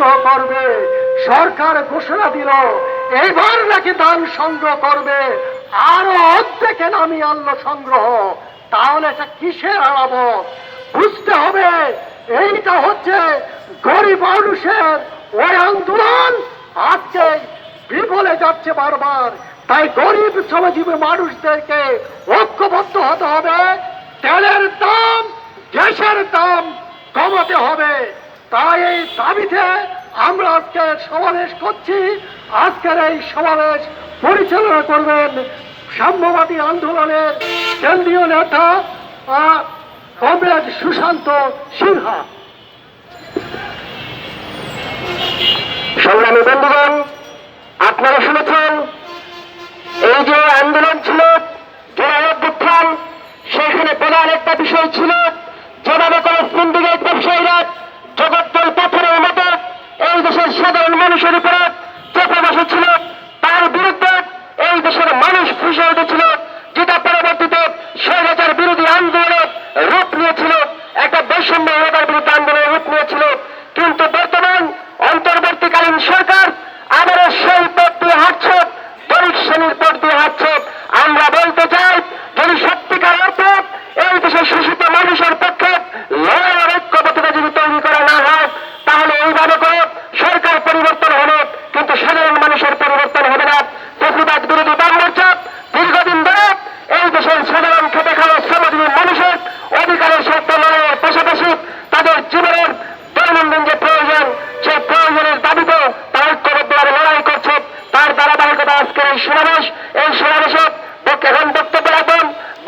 করবে সরকার ঘোষণা দিল এইবার নাকি দান সংগ্রহ করবে। আরও অর্ধেকে নামি আনলো সংগ্রহ। তাহলে এটা কিসের আলামত? বুঝতে হবে, এইটা হচ্ছে গরিব মানুষের ওই আন্দোলন। আজকে বিফলে যাচ্ছে বারবার। তাই গরিব শ্রমজীবী মানুষদেরকে ঐক্যবদ্ধ হতে হবে। তেলের দাম, গ্যাসের দাম কমাতে হবে। তাই এই দাবিতে আমরা আজকে সমাবেশ করছি। আজকের এই সমাবেশ পরিচালনা করবেন সাম্যবাদী আন্দোলনের কেন্দ্রীয় নেতা কমরেড সুশান্ত সিনহা। সাধারণ মানুষের উপরে চেপে বসেছিল তার বিরুদ্ধে এই দেশের মানুষ ফুসে উঠেছিল, যেটা পরবর্তীতে স্বৈরাচার বিরোধী আন্দোলনে রূপ নিয়েছিল, একটা বৈষম্য বিরুদ্ধে আন্দোলনে রূপ নিয়েছিল। কিন্তু বর্তমান, অন্তর্বর্তীকালীন কৌশলে